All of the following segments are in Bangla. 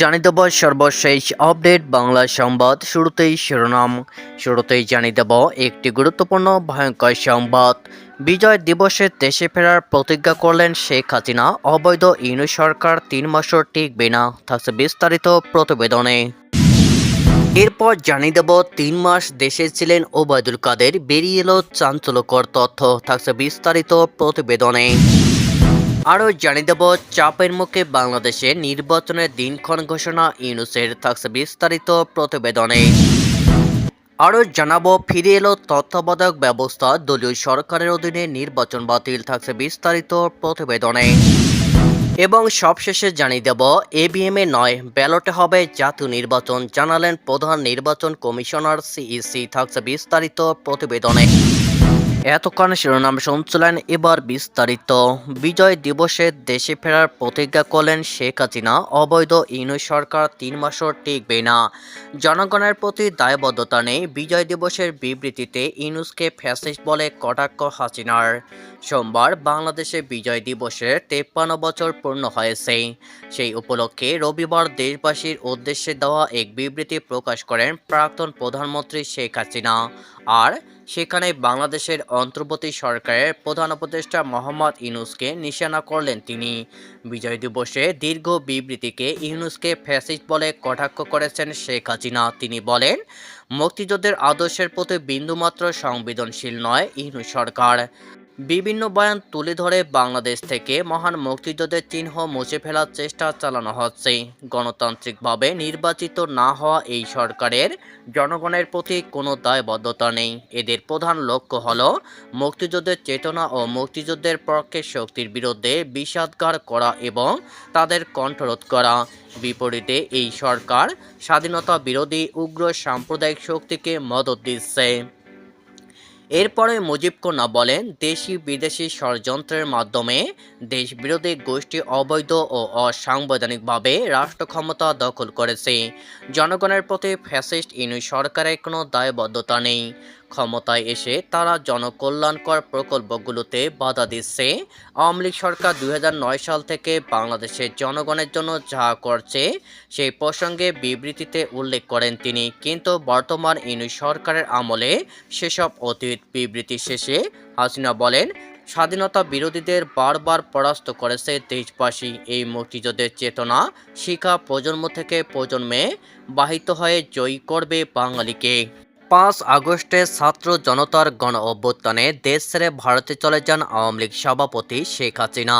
জানিয়ে দেব সর্বশেষ আপডেট বাংলা সংবাদ শুরুতেই শিরোনাম। শুরুতেই জানিয়ে দেব একটি গুরুত্বপূর্ণ ভয়ঙ্কর সংবাদ। বিজয় দিবসে দেশে ফেরার প্রতিজ্ঞা করলেন শেখ হাসিনা। অবৈধ ইউনি সরকার তিন মাসও টিকবে না, থাকছে বিস্তারিত প্রতিবেদনে। এরপর জানিয়ে দেব তিন মাস দেশে ছিলেন ওবায়দুল কাদের, বেরিয়ে এলো চাঞ্চল্যকর তথ্য, থাকছে বিস্তারিত প্রতিবেদনে। আরও জানিয়ে দেব, চাপের মুখে বাংলাদেশে নির্বাচনের দিনক্ষণ ঘোষণা ইউনুসের থাকছে বিস্তারিত প্রতিবেদনে। আরও জানাব, ফিরে এলো তত্ত্বাবধায়ক ব্যবস্থা, দলীয় সরকারের অধীনে নির্বাচন বাতিল থাকছে বিস্তারিত প্রতিবেদনে। এবং সবশেষে জানিয়ে দেব, এ নয়, ব্যালটে হবে জাতীয় নির্বাচন, জানালেন প্রধান নির্বাচন কমিশনার সিইসি থাকছে বিস্তারিত প্রতিবেদনে। এতক্ষণ শিরোনাম শুনছিলেন এবার বিস্তারিত। বিজয় দিবসে দেশে ফেরার প্রতিজ্ঞা করলেন শেখ হাসিনা, অবৈধ ইউনি সরকার তিন মাসও টিকবে না। জনগণের প্রতি দায়বদ্ধতা নেই, বিজয় দিবসের বিবৃতিতে ইউনুসকে ফ্যাসিস্ট বলে কটাক্ষ হাসিনার। সোমবার বাংলাদেশে বিজয় দিবসের তেপ্পান্ন বছর পূর্ণ হয়েছে। সেই উপলক্ষে রবিবার দেশবাসীর উদ্দেশ্যে দেওয়া এক বিবৃতি প্রকাশ করেন প্রাক্তন প্রধানমন্ত্রী শেখ হাসিনা। আর সেখানে বাংলাদেশের অন্তর্বর্তী সরকারের প্রধান উপদেষ্টা মোহাম্মদ ইউনুসকে নিশানা করলেন তিনি। বিজয় দিবসে দীর্ঘ বিবৃতিকে ইউনুসকে ফ্যাসিস্ট বলে কটাক্ষ করেছেন শেখ হাসিনা। তিনি বলেন, মুক্তিযুদ্ধের আদর্শের প্রতি বিন্দুমাত্র সংবেদনশীল নয় ইউনুস সরকার। বিভিন্ন বয়ান তুলে ধরে বাংলাদেশ থেকে মহান মুক্তিযুদ্ধের চিহ্ন মুছে ফেলার চেষ্টা চালানো হচ্ছে। গণতান্ত্রিকভাবে নির্বাচিত না হওয়া এই সরকারের জনগণের প্রতি কোনো দায়বদ্ধতা নেই। এদের প্রধান লক্ষ্য হল মুক্তিযুদ্ধের চেতনা ও মুক্তিযুদ্ধের পক্ষে শক্তির বিরুদ্ধে বিষাদগার করা এবং তাদের কণ্ঠরোধ করা। বিপরীতে এই সরকার স্বাধীনতা বিরোধী উগ্র সাম্প্রদায়িক শক্তিকে মদত দিচ্ছে। এরপরে মুজিব কন্যা বলেন, দেশি বিদেশি ষড়যন্ত্রের মাধ্যমে দেশ বিরোধী গোষ্ঠী অবৈধ ও অসাংবিধানিকভাবে রাষ্ট্র ক্ষমতা দখল করেছে। জনগণের প্রতি ফ্যাসিস্ট ইনু সরকারের কোনো দায়বদ্ধতা নেই। ক্ষমতায় এসে তারা জনকল্যাণকর প্রকল্পগুলোতে বাধা দিচ্ছে। আওয়ামী লীগ সরকার দু হাজার নয় সাল থেকে বাংলাদেশের জনগণের জন্য যা করছে, সেই প্রসঙ্গে বিবৃতিতে উল্লেখ করেন তিনি। কিন্তু বর্তমান ইনু সরকারের আমলে সেসব অতীত বিবৃতি শেষে হাসিনা বলেন, স্বাধীনতা বিরোধীদের বারবার পরাস্ত করেছে দেশবাসী। এই মুক্তিযুদ্ধের চেতনা শিখা প্রজন্ম থেকে প্রজন্মে বাহিত হয়ে জয়ী করবে বাঙালিকে। পাঁচ আগস্টে ছাত্র জনতার গণ অভ্যুত্থানে দেশ ছেড়ে ভারতে চলে যান আওয়ামী লীগ সভাপতি শেখ হাসিনা।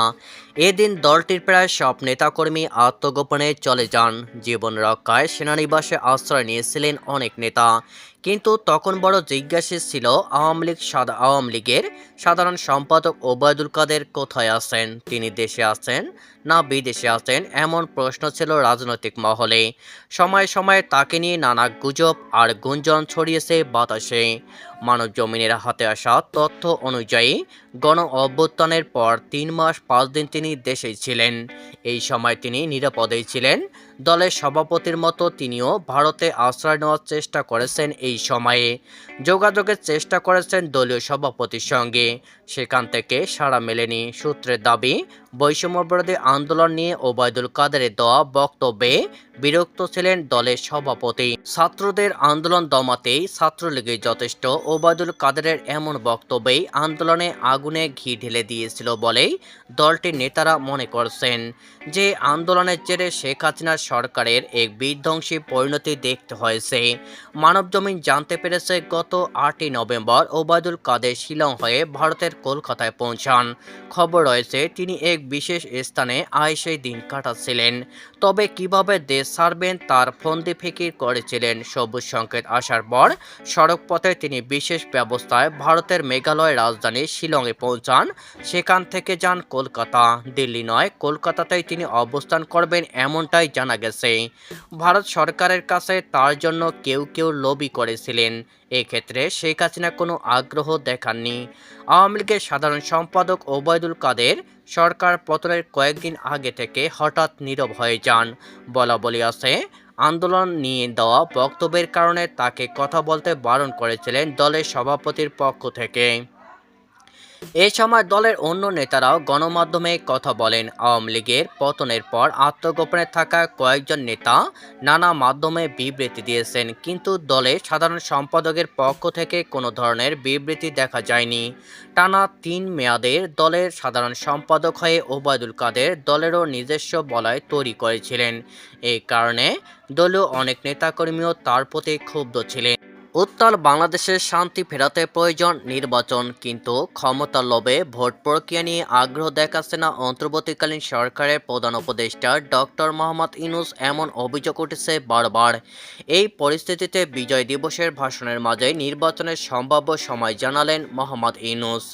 এদিন দলটির প্রায় সব নেতাকর্মী আত্মগোপনে চলে যান। জীবন রক্ষায় সেনানিবাসে আশ্রয় নিয়েছিলেন অনেক নেতা। কিন্তু তখন বড় জিজ্ঞাসা ছিল, আওয়ামী লীগ সাদা আওয়ামী লীগের সাধারণ সম্পাদক ওবায়দুল কাদের কোথায় আছেন? তিনি দেশে আছেন না বিদেশে আছেন? এমন প্রশ্ন ছিল রাজনৈতিক মহলে। সময় সময় তাকে নিয়ে নানা গুজব আর গুঞ্জন ছড়িয়েছে বাতাসে। মানব জমিনের হাতে আসা তথ্য অনুযায়ী, গণ অভ্যুত্থানের পর তিন মাস পাঁচ দিন তিনি দেশে ছিলেন। এই সময় তিনি নিরাপদেই ছিলেন। দলের সভাপতির মতো তিনিও ভারতে আশ্রয় নেওয়ার চেষ্টা করেছেন এই সময়ে। যোগাযোগের চেষ্টা করেছেন দলীয় সভাপতির সঙ্গে। সেখান থেকে সাড়া মেলেনি। সূত্রের দাবি, বৈষম্যবিরোধী আন্দোলন নিয়ে ওবায়দুল কাদেরের দেওয়া বক্তব্যে বিরক্ত ছিলেন দলের সভাপতি। ছাত্রদের আন্দোলন দমাতেই ছাত্রলীগের যথেষ্ট ওবায়দুল কাদেরের এমন বক্তব্যেই আন্দোলনে আগুনে ঘি ঢেলে দিয়েছিল বলেই দলটির নেতারা মনে করছেন। যে আন্দোলনের জেরে শেখ হাসিনার সরকারের এক বিধ্বংসী পরিণতি দেখতে হয়েছে। মানবজমিন জানতে পেরেছে গত আটই নভেম্বর ওবায়দুল কাদের শিলং হয়ে ভারতের কলকাতায় পৌঁছান। খবর রয়েছে, তিনি এক বিশেষ স্থানে আয় সেই দিন কাটাচ্ছিলেন। তবে কীভাবে দেশ ছাড়বেন তার ফন্দি ফিকির করেছিলেন সবুজ সংকেত আসার পর সড়ক পথে তিনি বিশেষ ব্যবস্থায় ভারতের মেঘালয় রাজধানী শিলংয়ে পৌঁছান। সেখান থেকে যান কলকাতা। দিল্লি নয়, কলকাতাতেই তিনি অবস্থান করবেন এমনটাই জানা গেছে। ভারত সরকারের কাছে তার জন্য কেউ কেউ লবি করেছিলেন। এক্ষেত্রে শেখ হাসিনা কোনো আগ্রহ দেখাননি। আওয়ামী লীগের সাধারণ সম্পাদক ওবায়দুল কাদের সরকার পতনের কয়েকদিন আগে থেকে হঠাৎ নীরব হয়ে যান। বলা বলি আছে, আন্দোলন নিয়ে দেওয়া বক্তব্যের কারণে তাকে কথা বলতে বারণ করেছিলেন দলের সভাপতির পক্ষ থেকে। এ সময় দলের অন্য নেতারাও গণমাধ্যমে কথা বলেন। আওয়ামী লীগের পতনের পর আত্মগোপনে থাকা কয়েকজন নেতা নানা মাধ্যমে বিবৃতি দিয়েছেন, কিন্তু দলের সাধারণ সম্পাদকের পক্ষ থেকে কোনো ধরনের বিবৃতি দেখা যায়নি। টানা তিন মেয়াদের দলের সাধারণ সম্পাদক হয়ে ওবায়দুল কাদের দলেরও নিজস্ব বলয় তৈরি করেছিলেন। এই কারণে দলীয় অনেক নেতাকর্মীও তার প্রতি ক্ষুব্ধ ছিলেন। উত্তর বাংলাদেশে শান্তি ফেরাতে প্রয়োজন নির্বাচন, কিন্তু ক্ষমতা লোভে ভোট প্রক্রিয়া নিয়ে আগ্রহ দেখাচ্ছে না অন্তর্বর্তীকালীন সরকারের প্রধান উপদেষ্টা ডক্টর মোহাম্মদ ইনুস এমন অভিযোগ উঠেছে বারবার। এই পরিস্থিতিতে বিজয় দিবসের ভাষণের মাঝে নির্বাচনের সম্ভাব্য সময় জানালেন মোহাম্মদ ইনুস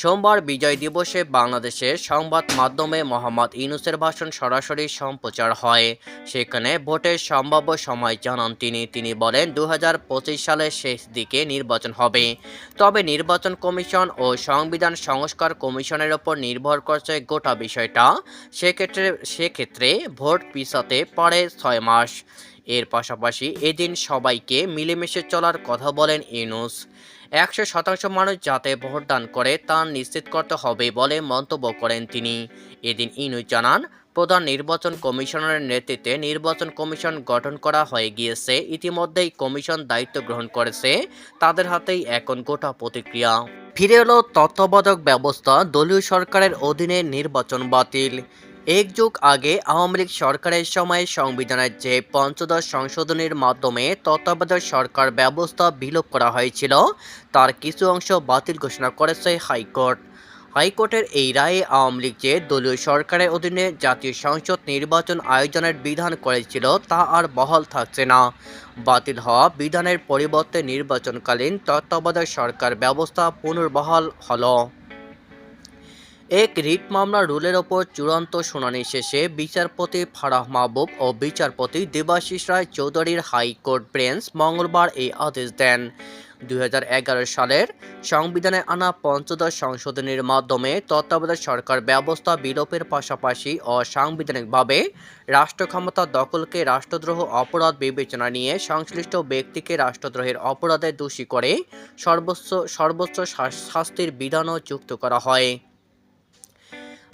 সোমবার বিজয় দিবসে বাংলাদেশের সংবাদ মাধ্যমে মোহাম্মদ ইনুসের ভাষণ সরাসরি সম্প্রচার হয়। সেখানে ভোটের সম্ভাব্য সময় জানান তিনি। তিনি বলেন দু হাজার পঁচিশ সালের শেষ দিকে নির্বাচন হবে। তবে নির্বাচন কমিশন ও সংবিধান সংস্কার কমিশনের ওপর নির্ভর করছে গোটা বিষয়টা। সেক্ষেত্রে সেক্ষেত্রে ভোট পিছাতে পারে ছয় মাস। এর পাশাপাশি এদিন সবাইকে মিলেমিশে চলার কথা বলেন ইউনুস। একশো শতাংশ মানুষ যাতে ভোটদান করে তা নিশ্চিত করতে হবে বলে মন্তব্য করেন তিনি। এদিন ইনুস জানান, প্রধান নির্বাচন কমিশনারের নেতৃত্বে নির্বাচন কমিশন গঠন করা হয়ে গিয়েছে। ইতিমধ্যেই কমিশন দায়িত্ব গ্রহণ করেছে। তাদের হাতেই এখন গোটা প্রতিক্রিয়া। ফিরে এলো তত্ত্বাবধায়ক ব্যবস্থা, দলীয় সরকারের অধীনে নির্বাচন বাতিল। এক যুগ আগে আওয়ামী লীগ সরকারের সময় সংবিধানের যে পঞ্চদশ সংশোধনীর মাধ্যমে তত্ত্বাবধায়ক সরকার ব্যবস্থা বিলোপ করা হয়েছিল, তার কিছু অংশ বাতিল ঘোষণা করেছে হাইকোর্ট। হাইকোর্টের এই রায়ে আওয়ামী লীগ যে দলীয় সরকারের অধীনে জাতীয় সংসদ নির্বাচন আয়োজনের বিধান করেছিল, তা আর বহাল থাকছে না। বাতিল হওয়া বিধানের পরিবর্তে নির্বাচনকালীন তত্ত্বাবধায়ক সরকার ব্যবস্থা পুনর্বহাল হলো। এক রিট মামলা রুলের ওপর চূড়ান্ত শুনানি শেষে বিচারপতি ফারাহ মাহবুব ও বিচারপতি দেবাশিস রায় চৌধুরীর হাইকোর্ট বেঞ্চ মঙ্গলবার এই আদেশ দেন। দু হাজার এগারো সালের সংবিধানে আনা পঞ্চদশ সংশোধনীর মাধ্যমে তত্ত্বাবধায়ক সরকার ব্যবস্থা বিলোপের পাশাপাশি অসাংবিধানিকভাবে রাষ্ট্র ক্ষমতা দখলকে রাষ্ট্রদ্রোহ অপরাধ বিবেচনা নিয়ে সংশ্লিষ্ট ব্যক্তিকে রাষ্ট্রদ্রোহের অপরাধে দোষী করে সর্বোচ্চ সর্বোচ্চ শাস্তির বিধানও যুক্ত করা হয়।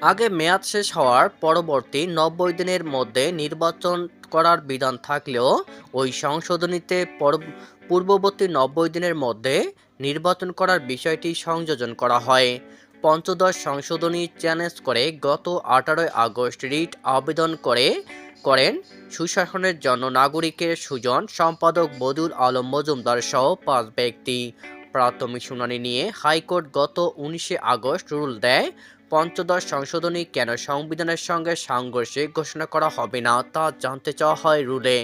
আগে মেয়াদ শেষ হওয়ার পরবর্তী নব্বই দিনের মধ্যে নির্বাচন করার বিধান থাকলেও ওই সংশোধনীতে পর- পূর্ববর্তী নব্বই দিনের মধ্যে নির্বাচন করার বিষয়টি সংযোজন করা হয়। পঞ্চদশ সংশোধনী চ্যালেঞ্জ করে গত আঠারোই আগস্ট রিট আবেদন করে, করেন সুশাসনের জন্য নাগরিকের সুজন সম্পাদক বদুল আলম মজুমদার সহ পাঁচ ব্যক্তি। প্রাথমিক শুনানি নিয়ে হাইকোর্ট গত উনিশে আগস্ট রুল দেয়, পঞ্চদশ সংশোধনী কেন সংবিধানের সঙ্গে সংঘর্ষে ঘোষণা করা হবে না তা জানতে চাওয়া হয় রুলে।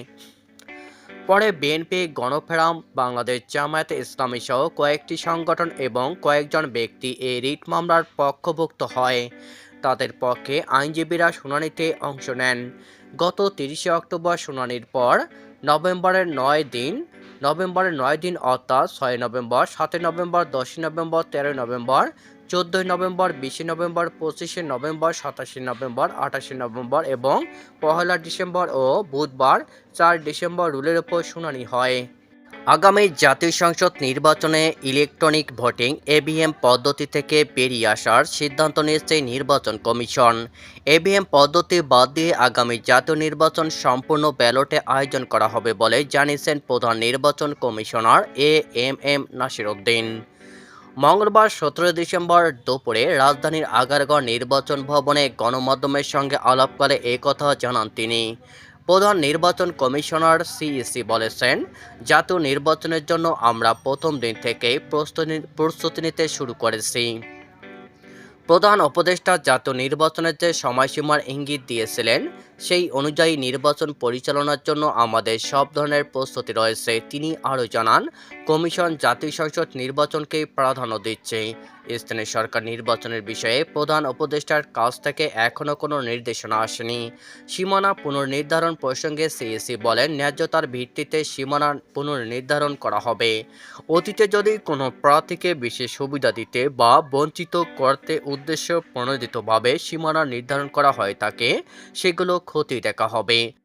পরে বিএনপি, গণফেরাম, বাংলাদেশ জামায়াতে ইসলামী সহ কয়েকটি সংগঠন এবং কয়েকজন ব্যক্তি এই রিট মামলার পক্ষভুক্ত হয়। তাদের পক্ষে আইনজীবীরা শুনানিতে অংশ নেন। গত তিরিশে অক্টোবর শুনানির পর নভেম্বরের নয় দিন নভেম্বরের নয় দিন অর্থাৎ ছয় নভেম্বর, সাতই নভেম্বর, দশই নভেম্বর, তেরোই নভেম্বর, চোদ্দোই নভেম্বর বিশে নভেম্বর, পঁচিশে নভেম্বর, সাতাশে নভেম্বর, আঠাশে নভেম্বর এবং পহেলা ডিসেম্বর ও বুধবার চার ডিসেম্বর রুলের ওপর শুনানি হয়। আগামী জাতীয় সংসদ নির্বাচনে ইলেকট্রনিক ভোটিং এভিএম পদ্ধতি থেকে বেরিয়ে আসার সিদ্ধান্ত নিয়েছে নির্বাচন কমিশন। এভিএম পদ্ধতি বাদ দিয়ে আগামী জাতীয় নির্বাচন সম্পূর্ণ ব্যালটে আয়োজন করা হবে বলে জানিয়েছেন প্রধান নির্বাচন commissioner A M M Nasir Uddin মঙ্গলবার সতেরো ডিসেম্বর দুপুরে রাজধানীর আগারগড় নির্বাচন ভবনে গণমাধ্যমের সঙ্গে আলাপ করে এ কথা জানান তিনি। প্রধান নির্বাচন কমিশনার সিইসি বলেছেন, জাতীয় নির্বাচনের জন্য আমরা প্রথম দিন থেকেই প্রস্তুতি প্রস্তুতি নিতে শুরু করেছি। প্রধান উপদেষ্টা জাতীয় নির্বাচনের যে সময়সীমার ইঙ্গিত দিয়েছিলেন, সেই অনুযায়ী নির্বাচন পরিচালনার জন্য আমাদের সব ধরনের প্রস্তুতি রয়েছে। তিনি আরও জানান, কমিশন জাতীয় সংসদ নির্বাচনকে প্রাধান্য দিচ্ছে। স্থানীয় সরকার নির্বাচনের বিষয়ে প্রধান উপদেষ্টার কাছ থেকে এখনও কোনো নির্দেশনা আসেনি। সীমানা পুনর্নির্ধারণ প্রসঙ্গে সিএসি বলেন, ন্যায্যতার ভিত্তিতে সীমানা পুনর্নির্ধারণ করা হবে। অতীতে যদি কোনো প্রার্থীকে বিশেষ সুবিধা দিতে বা বঞ্চিত করতে উদ্দেশ্য প্রণোদিতভাবে সীমানা নির্ধারণ করা হয় তাকে, সেগুলো ক্ষতি দেখা হবে।